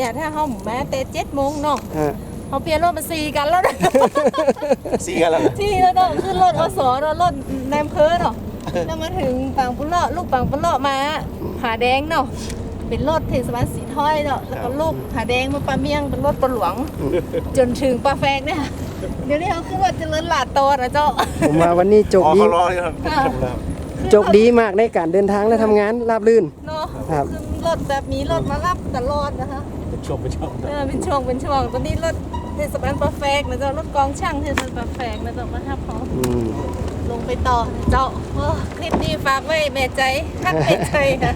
เนี่ยถ้าเขามาแต่เจ็ดโมงเนาะฮะ เขาเปลี่ยนรถมาสี่กันแล้วนะซีกันแล้วที่แล้วเนาะขึ้นรถอสเนาะรถนายอำเภอเนาะแล้วมาถึงปังปุเลาะลูกปังปุเลาะมาผาแดงเนาะเป็นรถเทศบาลสีถ้อยเนาะแล้วก็ลูกผาแดงมาปลาเมียงเป็นรถปลาหลวง จนถึงปลาแฟงเนี่ยเดี๋ยวนี้เขาขึ้นรถเจริญหลาดโตนะเจ้า ผมว่าวันนี้โจกอ๋อดีเขารออยู่ครับค่ะโจกดีมากในการเดินทางและทำงานราบรื่น เนาะครับ ขึ้นรถแบบมีรถมารับตลอดนะคะ ชมไปชมเออเป็นช่วงเป็นช่วงตอนนี้รถเทศบาลปลาแฟงนะเจ้ารถกองช่างเทศบาลปลาแฟงนะเจ้ามาทับเขาอืมลงไปต่อเจ้าโอ้คลิปนี้ฝากไว้แม่ใจคักแม่ใจค่ะ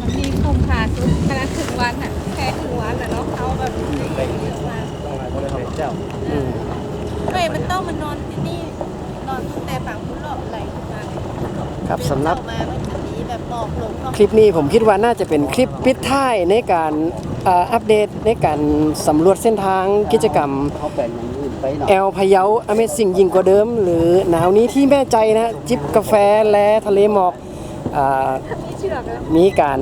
วันนี้คุ้มค่าสุดขนาดครึ่งวันอะแค่ครึ่งวันอะเนาะเอาแบบเยอะมากอืมไม่มันต้องมานอนที่นี่นอนตั้งแต่ฝั่งพุทธหลอกไหลมาเลย ครับสำหรับเดินเข้ามามันจะมีแบบหมอกลงเนาะคลิปนี้ผมคิดว่าน่าจะเป็นคลิปปิดท้ายในการเอ่ออัปเดตในการสำรวจเส้นทางกิจกรรม เขาแบ่งอย่างอื่นไปหน่อยแอลพะเยา Amazing ยิ่งกว่าเดิม หรือหนาวนี้ที่แม่ใจนะจิบกาแฟและทะเลหมอกอ่านี่เชือกอะมีการ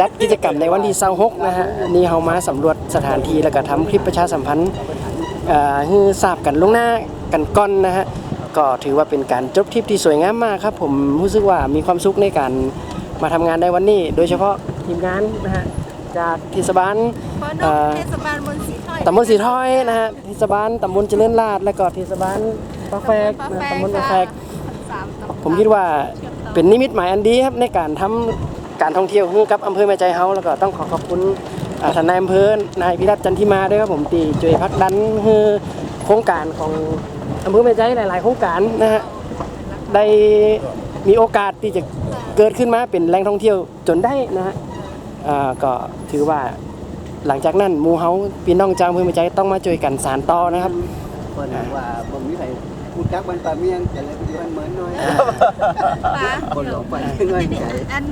จัดกิจกรรมในวันที่26นะฮะนี่เฮามาสำรวจสถานที่แล้วก็ทำคลิปประชาสัมพันธ์เอ่อให้ทราบกันล่วงหน้ากันก่อนนะฮะ ก็ถือว่าเป็นการจบทริปที่สวยงามมากครับผมรู้สึกว่ามีความสุขในการมาทำงานในวันนี้ โดยเฉพาะทีมงานนะฮะจากเทศบาลเพราะนเอ่อกอเทศบาลบนสีถ้อยตำบลสีถ้อยนะฮะเทศบาลตำบลเจริญราษฎร์และก็เทศบาลปะแฟกนะตำบลปะแฟกสามตำบลผมคิดว่าเป็นนิมิตหมายอันดีครับในการทำการท่องเที่ยวให้กับอำเภอแม่ใจเฮาแล้วก็ต้องขอขอบคุณอ่าท่านนายอำเภอนายพิรัตน์จันทิมาด้วยครับผมตีช่วยพักดันให้โครงการของ อำเภอแม่ใจหลาย ๆ โครงการนะฮะได้มีโอกาสที่จะเกิดขึ้นมาเป็นแหล่งท่องเที่ยวจนได้นะฮะอ่าก็ถือว่าหลังจากนั้นหมูเฮาพี่น้องจางอำเภอแม่ใจต้องมาช่วยกันสานต่อนะครับเพิ่นว่าบ่มีใครพูดจักบ้านป่าเมียงแต่เลยอยู่บ้านเหมือนน้อยป้าคนหลงไปน้อยใจอัน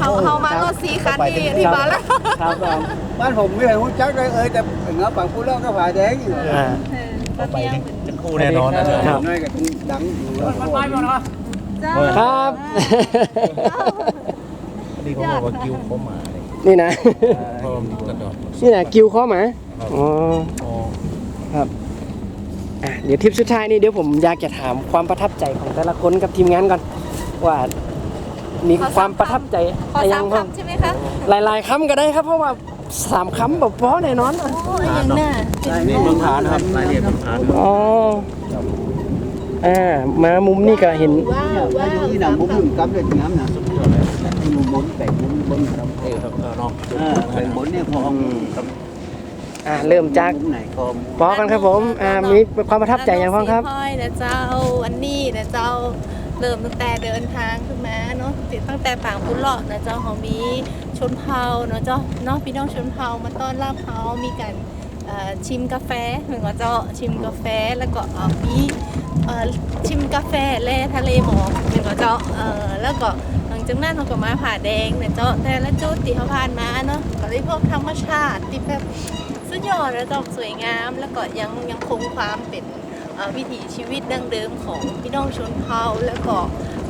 เขาเขามารถสีคันที่ที่มาแล้วครับผมบ้านผมไม่เคยพูดจักเลยเอ้ยแต่เงาปังพูดแล้วก็ผาแดงอยู่อ่าเออป้าเมียงจะ คู่แน่นอนนะเธอครับน้อยก็ดังอยู่เจ้าครับ นี่เขาบอกว่ากิ้วเขาหมาเลยนี่นะเพราะมันกระโดดนี่นะกิวข้อหมาอ๋ออ๋อครับอะเดี๋ยวทริปสุดท้ายนี่เดี๋ยวผมอยากจะถามความประทับใจของแต่ละคนกับทีมงานก่อน ว่ามีความประทับใจขออะไรสามบ้างคำใช่ไหมคะหลายๆคำก็ได้ครับเพราะว่า สามคำแบบพอแน่นอนโอ้ยยังน่ารายนี้มันฐานครับรายนี้มันฐานอ๋ออ่ามามุมนี่ก็เห็น ว้าวว่าว้าอยู่วที่หนังมุมมุมกับเลยน้ำนะอยู่บนแต่มุมบนครับเออครับเออเนาะเออเป็นบนเนี่ยพอครับอ่าเริ่มจากมุมไหนคอมปอกันครับผมอ่ามีความประทับใจอย่างพ้องครับสีถ้อยนะเจ้าวันนี้นะเจ้าเริ่มตั้งแต่เดินทางขึ้นมาเนาะติดตั้งแต่ปางพุเลาะนะเจ้าเขามี ชนเผ่าเนาะเจ้าเนาะพี่น้องชนเผ่ามาต้อนรับเขามีการชิมกาแฟเหมือนกับเจ้าชิมกาแฟแล้วก็มีชิมกาแฟแล่ทะเลหมอกเหมือนกับเจ้าแล้วก็หลังจากนั้นเขาก็มาผ่าแดงนะเจ้าแต่ละจุดที่เขาผ่านมาเนาะก็ได้พบธรรมชาติที่แบบสุดยอดแล้วเจ้าสวยงาม แล้วก็ยังยังคงความเป็นวิถีชีวิตดั้งเดิมของพี่น้องชนเผ่าแล้วก็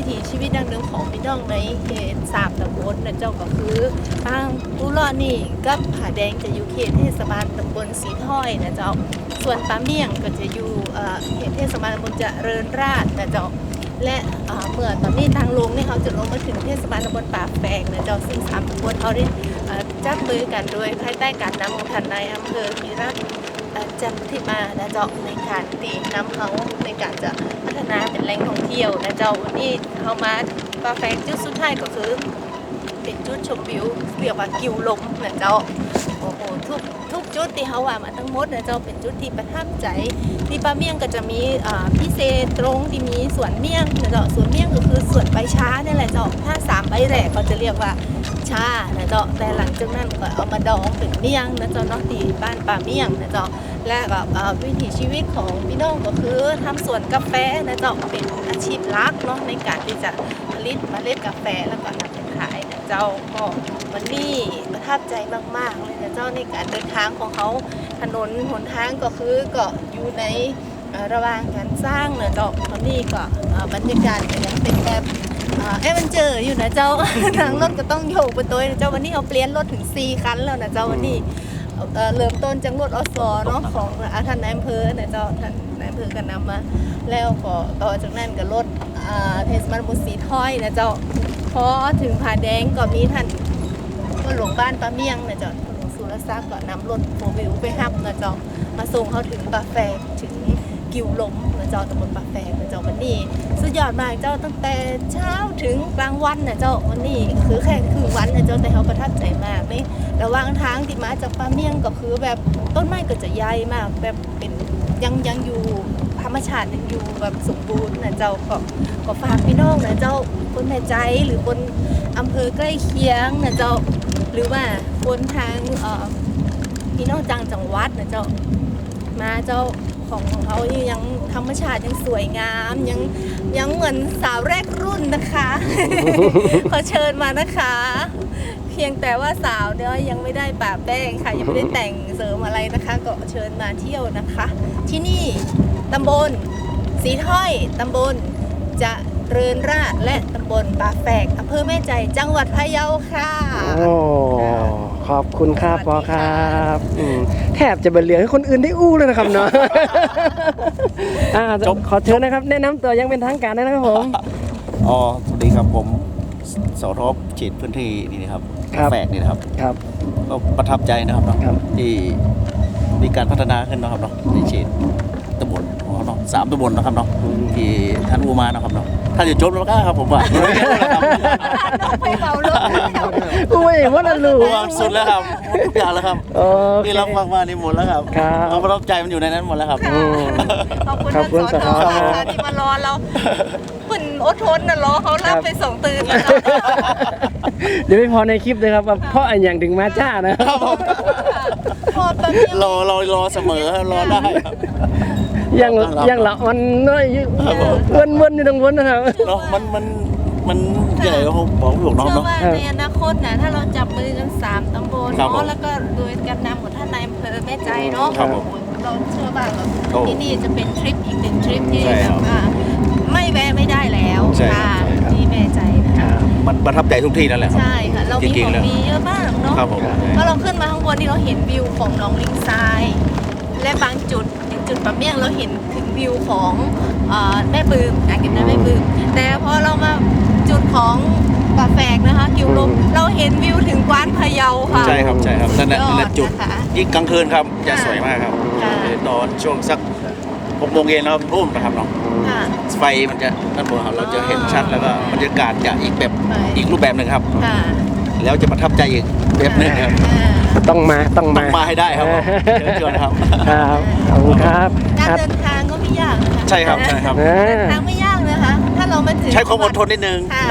ถีชีวิตดังเดิมของพี่น้องในเขตสามตำบลนะเจ้าก็คือทางปุรอนี่กับผาแดงจะอยู่เขตเทศบาลตำบลสีถ้อยนะเจ้าส่วนปาเมี่ยงก็จะอยู่เอ่อเขตเทศบาลตำบลเจริญราษฎร์นะเจ้าและเอ่อเมื่อตอนนี้ทางลงเนี่ยเขาจะลงมาถึงเทศบาลตำบลป่าแฝงนะเจ้าซึ่งสามตำบลเขาได้จับมือกันโดยภายใต้การนำของท่านนายอำเภอพิรัตน์ จันทิมานะเจ้าในการตีน้ำเขาในการจะพัฒนาเป็นแหล่งท่องเที่ยวนะเจ้าวันนี้เขามาปาแฟงจุดสุดท้ายก็คือ เป็นจุดชมวิวเรียกว่ากิวลมนะเจ้าโอ้โหทุกทุกจุดที่เขาว่ามาทั้งหมดนะเจ้าเป็นจุดที่ประทับใจที่ปลาเมี่ยงก็จะมีอ่าพิเศษตรงที่มีสวนเมี่ยงนะเจ้าสวนเมี่ยงก็คือสวนใบช้านี่แหละเจ้าถ้าสามใบแรกเขาจะเรียกว่า ชานะเจ้าแต่หลังจากนั้นก็เอามาดองเป็นเมี่ยงนะเจ้าเนาะที่บ้านป่าเมี่ยงนะเจ้าและแบบวิถีชีวิตของพี่น้องก็คือทำสวนกาแฟนะเจ้าเป็นอาชีพลักเนาะในการที่จะผลิตเมล็ดกาแฟแล้วก็นำไปขายนะเจ้าก็วันนี้ประทับใจมากๆเลยนะเจ้าในการเดินทางของเขาถนนหนทางก็คือก็อยู่ในระหว่างการสร้างนะเจ้าตอนนี้ก็บรรยากาศก็ยังเป็นแบบ เอ่เอ๊ะมันเจออยู่นะเจ้า ทางรถก็ต้องโยกไปตัวนะเจ้าวันนี้เอาเปลี่ยนรถถึง 4 คันแล้วนะเจ้าวันนี้เอ่อเริ่มต้นจากรถอสเนาะของอาท่านนายอำเภอนะเจ้าท่านนายอำเภอกันนำมา แล้วก็ต่อจากนั้นก็รถอ่าเทศบาลบุสีถ้อยนะเจ้าพอถึงผาแดงก็มีท่านก็หลวงบ้านปาเมียงนะเจ้าหลวงสุรศักดิ์ก็นำรถโฟวิวไปฮับนะเจ้ามาส่งเขาถึงปาแฟกถึง กิวหลมนะเจ้าตำบลปาแฟกนะเจ้าวันนี้ สุดยอดมากเจ้าตั้งแต่เช้าถึงกลางวันนะเจ้าวันนี้คือแค่ครึ่งวันนะเจ้าแต่เขาประทับใจมากไม่ระหว่างทางที่มาจากปาเมียงก็คือแบบต้นไม้ก็จะใหญ่มากแบบเป็นยังยังอยู่ธรรมชาติยังอยู่แบบสมบูรณ์นะเจ้าก็ก็ฝากพี่น้องนะเจ้าคนแม่ใจหรือคนอำเภอใกล้เคียงนะเจ้าหรือว่าคนทางพี่น้องจังจังหวัดนะเจ้ามาเจ้า ของของเขานี่ยังธรรมชาติยังสวยงามยังยังเหมือนสาวแรกรุ่นนะคะ ขอเชิญมานะคะ เพียงแต่ว่าสาวเนี่ยยังไม่ได้ป่าแป้งค่ะ ยังไม่ได้แต่งเสริมอะไรนะคะก็เชิญมาเที่ยวนะคะ ที่นี่ตำบลสีถ้อยตำบลจะเริญราชและตำบลป่าแฝกอำเภอแม่ใจจังหวัดพะเยาค่ะโอ้ ขอบคุณครับปอครับอืมแทบจะเป็นเหลือให้คนอื่นได้อู้เลยนะครับเนาะอ่าจบ ขอเชิญนะครับ แนะนำตัวอยังเป็นทางการนะครับผม อ๋อสวัสดีครับผมสรบฉีดพื้นที่นี่นะครับครับ แฝกนี่นะครับ ครับ ก็ประทับใจนะครับเนาะครับ ที่มีการพัฒนาขึ้นนะครับเนาะในเขตตำบลของเราเนาะสามตำบลนะครับเนาะที่ท่านอูมานะครับเนาะ ถ้าจะจบแล้วก็ครับผมว่าไปเบารถอุ้ยว่านั่นลูกผมว่าสุดแล้วครับทุกอย่างแล้วครับโอเคที่รับฟังมานี่หมดแล้วครับครับเอาประทับใจมันอยู่ในนั้นหมดแล้วครับขอบคุณคุณท่านสทที่มารอเราคุณอดทนนะรอเขารับไปส่งตื่นเดี๋ยวไม่พอในคลิปเลยครับเพราะอันอย่างถึงมาจ้านะครับพอแป๊บเดียวรอรอรอเสมอรอได้ครับ ยังต้อนรับ ยังละมันน้อยอยู่ครับผม วนวนอยู่ตรงวนนะครับ เนาะมันมันมันใหญ่กว่าบอกหลวงน้องเชื่อเนาะ ว่าในอนาคตนะถ้าเราจับมือกันสามตำบลครับผมเนาะแล้วก็โดยการนำของท่านนายอำเภอแม่ใจเนาะครับผมเราเชื่อว่าแบบโอ้ที่นี่จะเป็นทริปอีกหนึ่งทริปที่ใช่แบครับบว่าไม่แวะไม่ได้แล้วใช่ครัค่ะบใช่ครับ ที่แม่ใจนะคะมันประทับใจทุกที่นั่นแหละครับ ใช่ค่ะ เรามีจริขงอๆงแล้ว ดีเยอะมากเนาะ ครับผมพอเราขึ้นมาข้างบนนี่เราเห็นวิวของหนองลิงทราย และบางจุดอย่าง จุดปะเมี่ยงเราเห็นถึงวิวของเอ่อแม่ปืมอ่างเก็บน้ำแม่ปืมแต่พอเรามาจุดของปะแฝกนะคะกิวลมเราเห็นวิวถึงกวานพะเยาค่ะใช่ครับใช่ครับนั่นแหละสุนั่นแหละยอจุดนะคะยิ่งกลางคืนครับจะค่ะสวยมากครับค่ะตอนช่วงสักหกโมงเย็นแล้วรุ่มนะครับเนาะค่ะไฟมันจะนั่นบนครับเราจะเห็นชัดแล้วก็บรรยากาศจะอีกแบบไปอีกรูปแบบหนึ่งครับค่ะ แล้วจะประทับใจอีกแบบหนึ่งครับอ่าต้องมาต้องต้มาองมาให้ได้ครับผมเชิญชวนนะครับ ครับขอบคุณครับการครับ เดินทางก็ไม่ยากนะคะใช่ครับใช่ครับอ่เดินาทางไม่ยากนะคะ ถ้าเรามาถึงใช้ความอดทนนิดนึงค่ะ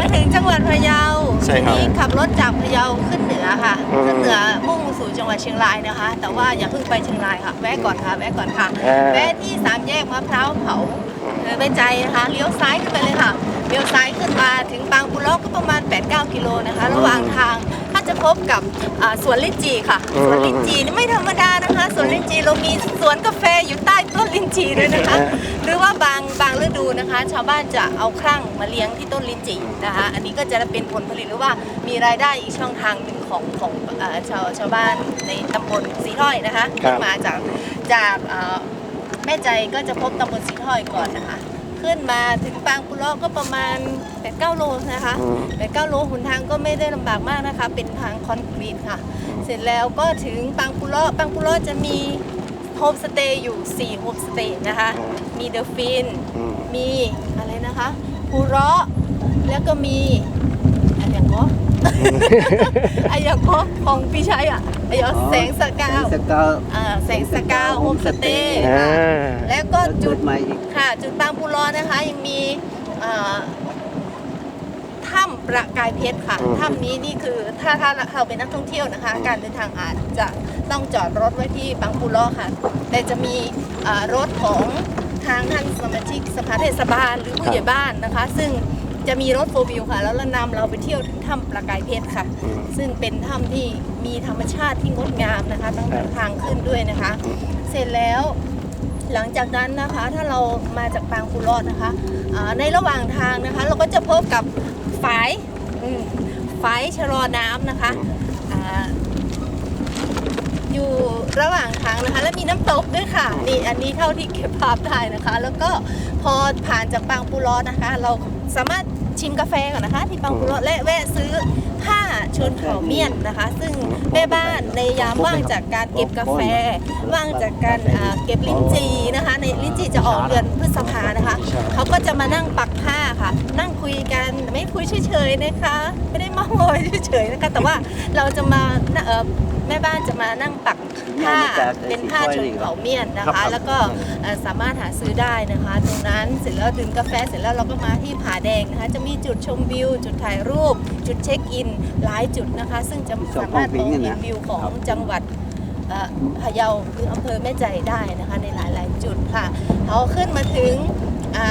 มาถึงจังหวัดพะเยาใช่ครับทีนี้ขับรถจากพะเยาขึ้นเหนือค่ะ อืมขึ้นเหนือมุ่งสู่จังหวัดเชียงรายนะคะ แต่ว่าอย่าเพิ่งไปเชียงรายค่ะแวะก่อนค่ะแวะก่อนค่ะอ่า แวะที่สามแยกมะพร้าวเผาเออไปใจนะคะเลี้ยวซ้ายขึ้นไปเลยค่ะ เลี้ยวซ้ายขึ้นมาถึงบางปุลอกก็ประมาณ 8-9 กิโลนะคะ ระหว่างทางถ้าจะพบกับอ่าสวนลิ้นจี่ค่ะอืมสวนลิ้นจี่นี่ไม่ธรรมดานะคะสวนลิ้นจี่เรามีสวนกาแฟอยู่ใต้ต้นลิ้นจี่ด้วยนะคะ หรือว่าบางบางฤดูนะคะ ชาวบ้านจะเอาครั่งมาเลี้ยงที่ต้นลิ้นจี่นะคะอันนี้ก็จะเป็นผลผลิตหรือว่ามีรายได้อีกช่องทางหนึ่งของของเอ่อชาวชาวบ้านในตำบลสีถ้อยนะคะครับขึ้นมาจากจากเอ่อแม่ใจก็จะพบตำบลสีถ้อยก่อนนะคะ ขึ้นมาถึงปางปุเลาะก็ประมาณ8-9โลนะคะอืม8-9โลหนทางก็ไม่ได้ลำบากมากนะคะ เป็นทางคอนกรีตค่ะ เสร็จแล้วก็ถึงปางปุเลาะปางปุเลาะจะมีโฮมสเตย์อยู่4โฮมสเตย์นะคะ มีเดอะฟินอืมมีอะไรนะคะภูเราะแล้วก็มี ไรอย่างก็ของพี่ชัยอะไอ้ยอแสงสกาวสกาวอ่าแสงสกาวโฮมสเตย์อ่าค่ะแล้วก็จุจุดดใหม่อีกค่ะ จุดบางปูรอนะคะยังมีอ่าถ้ำประกายเพชรค่ะอืม ถ้ำนี้นี่คือถ้าถ้าเราเป็นนักท่องเที่ยวนะคะ การเดินทางอาจจะต้องจอดรถไว้ที่บางปูรอค่ะ แต่จะมีอ่ารถของทางท่านสมาชิกสภาเทศบาลหรือผู้ใหญ่บ้านนะคะ ซึ่ง จะมีรถโฟวิวค่ะ แล้วเรานำเราไปเที่ยวถึงถ้ำประกายเพชรค่ะ อืม ซึ่งเป็นถ้ำที่มีธรรมชาติที่งดงามนะคะตั้งแต่ทางขึ้นด้วยนะคะ เสร็จแล้วหลังจากนั้นนะคะถ้าเรามาจากปางกุลอดนะคะอ่าในระหว่างทางนะคะ เราก็จะพบกับฝายอืมฝายชะลอน้ำนะคะอาอยู่ระหว่างทางนะคะ และมีน้ำตกด้วยค่ะนี่อันนี้เท่าที่เก็บภาพได้นะคะ แล้วก็พอผ่านจากปางปูรอดนะคะ เรา สามารถชิมกาแฟก่อนนะคะ ที่ปางปูรและแวะซื้อผ้าชนเผ่าเมียนนะคะ ซึ่งแม่บ้านในยามว่างจากการเก็บกาแฟ ว่างจากการเก็บลิ้นจีนะคะ ในลิ้นจีจะออกเดือนพฤษภานะคะเขาก็จะมานั่งปักผ้าค่ะ นั่งคุยกันไม่คุยเฉยๆนะคะ ไม่ได้เมาโมอยเฉยๆนะคะ แต่ว่าเราจะมาเอ่อแม่บ้านจะมานั่งปักผ้าเป็นผ้าชนเผ่าเมียนนะคะ แล้วก็เอ่อสามารถหาซื้อได้นะคะ ตรงนั้นเสร็จแล้วดื่มกาแฟเสร็จแล้วเราก็มาที่ผาแดงนะคะ จะมีจุดชมวิว จุดถ่ายรูป จุดเช็คอินหลายจุดนะคะ ซึ่งจะสามารถมองเห็นวิวของจังหวัดเอ่อพะเยาหรืออำเภอแม่ใจได้นะคะในหลาย ๆ จุดค่ะเขาขึ้นมาถึง อ่า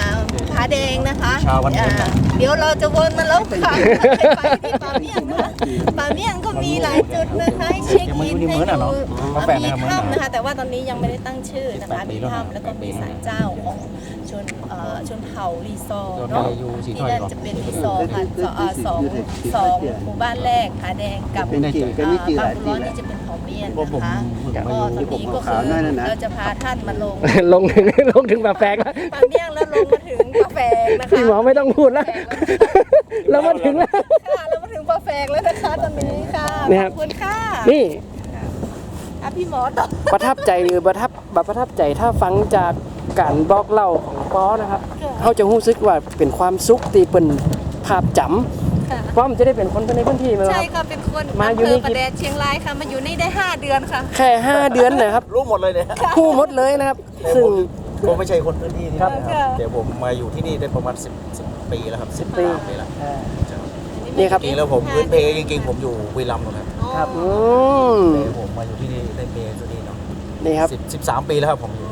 ผาแดงนะคะเช้าวันพุธอ่าเดี๋ยวเราจะวนมาแล้วค่ะไปที่ป่าเมี่ยงนะคะป่าเมี่ยงก็มีหลายจุดนะคะให้เช็คอินให้ดูมีถ้ำนะคะ แต่ว่าตอนนี้ยังไม่ได้ตั้งชื่อนะคะมีถ้ำแล้วก็มีศาลเจ้าของ ชนเอ่อชนเผ่ารีซอร์เนาะที่นั่นจะเป็นรีซอร์ค่ะสองเอ่อสองสองหมู่บ้านแรกผาแดงกับเป็นกี่ก็มีกี่หลายบางที่ร้อนแหละนี่จะเป็นของเมียนเพราะผมนะคะผมก็มาอยู่ตอนนี้ก็ขาวคือๆนั่นน่ะนะเราจะพาท่านมาลงลงถึงลงถึงแบบแฟกแล้วปาเมี่ยงแล้วลงมาถึงปาแฟงนะคะพี่หมอไม่ต้องพูดแล้วเรามาถึงแล้วค่ะเรามาถึงปาแฟงแล้วนะคะตอนนี้ค่ะนี่ขครัอบบคุณค่ะนี่อะพี่หมอต่อประทับใจหรือประทับแบบประทับใจถ้าฟังจากการบอกเล่าของป้อนะครับเขาจะรู้สึกว่าเป็นความสุขที่เป็นภาพจำค่ะเพราะมันจะได้เป็นคนในพื้นที่มาแล้วใช่ครับค่ะเป็นคนมาอำอยู่เภนี่อประแดดเชียงรายค่ะมาอยู่นี่ได้ 5 เดือนค่ะ แค่ 5 เดือนนะครับ รู้หมดเลยเนี่ยคู่หมดเลยนะครับ ซึ่งผมไม่ใช่คนพื้นที่นี่ครับนะครับแต่ผมมาอยู่ที่นี่ได้ประมาณ 10 10 ปีแล้วครับ10ปีปีแล้วนี่ครับจริงๆแล้วผมพื้นเพจริงๆผมอยู่บุรีรัมย์นะครับ ครับอืมแต่ผมมาอยู่ที่นี่ได้เมย์ตัว นี้เนาะนี่ครับสิบสิบสามปีแล้วครับผมอยู่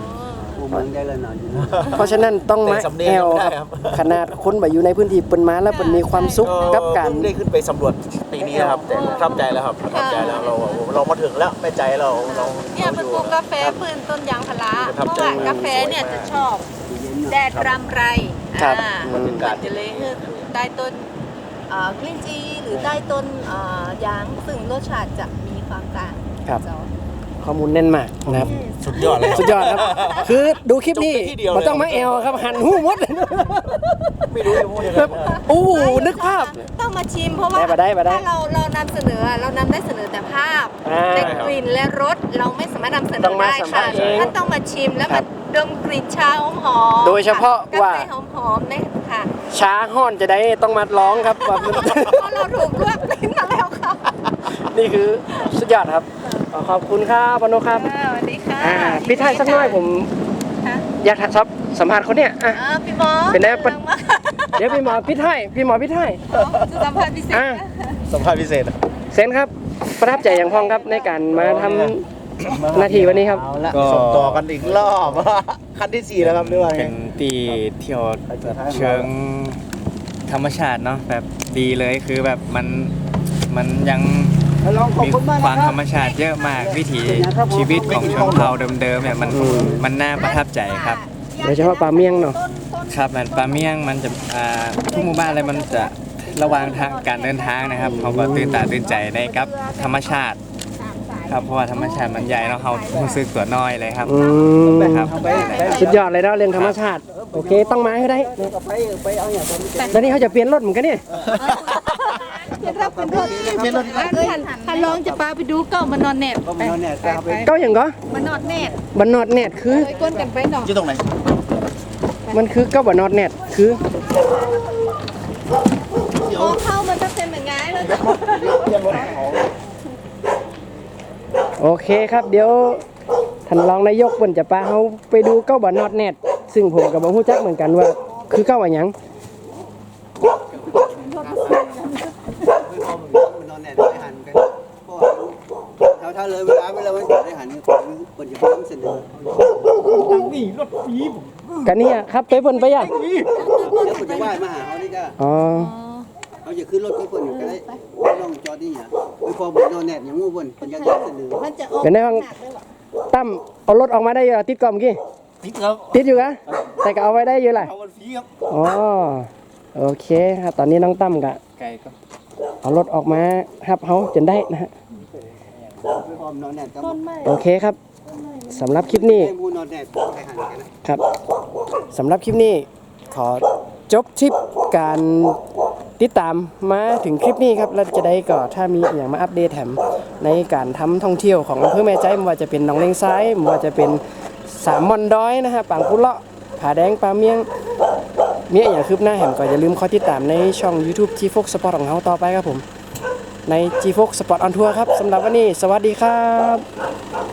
กูเมืองได้แล้วหน่อยอยู่นะเพราะฉะนั้นต้องมาแต่สำเนียงแอลไม่ได้ครับครับขนาดคนแบบอยู่ในพื้นที่เปินมาแล้วเปินมีความสุขกับการเพิ่งได้ขึ้นไปสำรวจปีนี้นะครับ แต่ประทับใจแล้วครับประทับใจแล้วเราเรามาถึงแล้วแม่ใจเราเราเนี่ยเราเป็นอยู่ปลูกกาแฟพื้นต้นยางพาราประเพทับราะใจว่ากาแฟเนี่ยจะชอบแดดรำไรครับอ่าอืมก็จะเลยคือใต้ต้นเอ่อกลิ้นจีหรือใต้ต้นเอ่อยางซึ่งรสชาติจะมีความต่างครับ เจ้า ข้อมูลแน่นมากนะครับ สุดยอดเลย สุดยอดครับ คือดูคลิปนี้จบไปที่เดียวเลย มันต้องมาแอลครับ หันหูหมดเลยไม่รู้จะพูดยังไงแบบโอ้โหนึกภาพ ต้องมาชิมเพราะว่าได้ปะได้ปะได้ถ้าเราเรานำเสนอเรานำได้เสนอแต่ภาพอ่าแต่กลิ่นและรสเราไม่สามารถนำเสนต้อองมาได้สัมผัค่ะสเองท่านต้องมาชิมแล้วครัมาบดมกลิ่นชาหอมๆโดยเฉพาะค่ว่ากาแฟหอมๆเนี่ยค่ะช้าห้อนจะได้ต้องมาร้องครับว่าเพราะเราถูกลวกลิ้นมาแล้วค่ะนี่คือสุดยอดครับ ขอขอบคุณครับพนุครับอ่าสวัสดีค่ะอ่าพี่ไทายสักหน่อยผมค่ะอยากถามสัมภาษณ์คนเนี้ยอะอ่าพี่หมอเป็นไงปะกำลังมาเดี๋ยวพี่หมอพี่ไทายพี่หมอพี่ไทายจะสัมภาษณ์พิเศษอ่าสัมภาษณ์พิเศษเซนครับ ประทับใจอย่างพ้องครับในการมาทำหน้าที่วันนี้ครับก็ส่งต่อกันอีกรอบคันที่สี่แล้วครับหรือว่าไงเป็นตีเที่ยวเชิงธรรมชาติเนาะแบบดีเลยคือแบบมันมันยังลองขอบ มีคุณมากความนะคธรัรบรมชาติเยอะมากวิถีชีวิตของชนเผ่าเดิมๆเนี่ยมันอืมมันน่าประทับใจครับโดยเฉพาะปลาเมี่ยงเนาะครับมันปลาเมี่ยงมันจะอ่าทุกหมู่บ้านเลยมันจะระหวังทางการเดินทางนะครับเขาก็ตื่นตาตื่นใจในกับธรรมชาติครับเพราะว่าธรรมชาติมันใหญ่แล้วเขารู้สึกตัวน้อยเลยครับอืมครับสุดยอดเลยเนาะเรื่องธรรมชาติ โอเคต้องมาให้ได้ไปไปเอาอย่างผมจะแล้วนี่เขาจะเปลี่ยนรถเหมือนกันเนี่ย เป็นรถท่านท่านลองจะพาไปดูเก้ามานอนเน็ตก็มานอนเนี่ยจะเอาไปเก้าอย่างก็มานอนเน็ตบันนอดเน็ตคือ เลยก้นกันไปหน่อยที่ตรงไหนมันคือเก้าบันนอดเน็ตคือพอเข้ามันจะเป็นแบบไงเลยจ้ะโอเคครับ เดี๋ยวท่านรองนายกเพิ่นจะพาเฮาไปดูเก้าบันนอดเน็ตซึ่งผมกับบ่ฮู้จักเหมือนกันว่า คือเก้าอะหยัง นอนเนี่ยได้หันกันเพราะว่าถ้าถ้าเลยเวลาเวลามันจะได้หันเนี่ยคนคนจะพร้อมเสนอ กันเนี่ยครับไปเพิ่นไปยังแล้วคนจะไหว้มาหาเขานี่ก็อ๋อเขาจะขึ้นรถไปคนอยู่ก็ได้น้องจอดนี่อะไปพอบนนอนแนบอย่างงูบนคนยังเสนอมันจะออกเป็นได้ห้องหนักด้วยว่ะตั้มเอารถออกมาได้เหรอติดกล่อมกี้ติดครับติดอยู่กะแต่ก็เอาไว้ได้อยู่แหละเอาวันฟรีครับอ๋อโอเคครับตอนนี้น้องตั้มกะไก่ก็เอารถออกมาฮับเฮาจนได้นะฮะไปพร้อมนอนแน่ก็ต้นไม้โอเคครับ สำหรับคลิปนี้ครับสำหรับคลิปนี้ขอจบทริปการติดตามมาถึงคลิปนี้ครับแล้วจะได้ก็ถ้ามีอย่างมาอัปเดตแถมในการทำท่องเที่ยวของอำเภอแม่ใจไม่ว่าจะเป็นหนองเลงซ้ายไม่ว่าจะเป็นสามมอนดอยนะฮะปางพุเลาะผาแดงปลาเมียงมีอย่างคืบหน้าแหมก็อย่าลืมคอยติดตามในช่อง YouTube G Fox Sport ของเราต่อไปครับผม ใน G Fox Sport on Tour ครับสำหรับวันนี้ สวัสดีครับ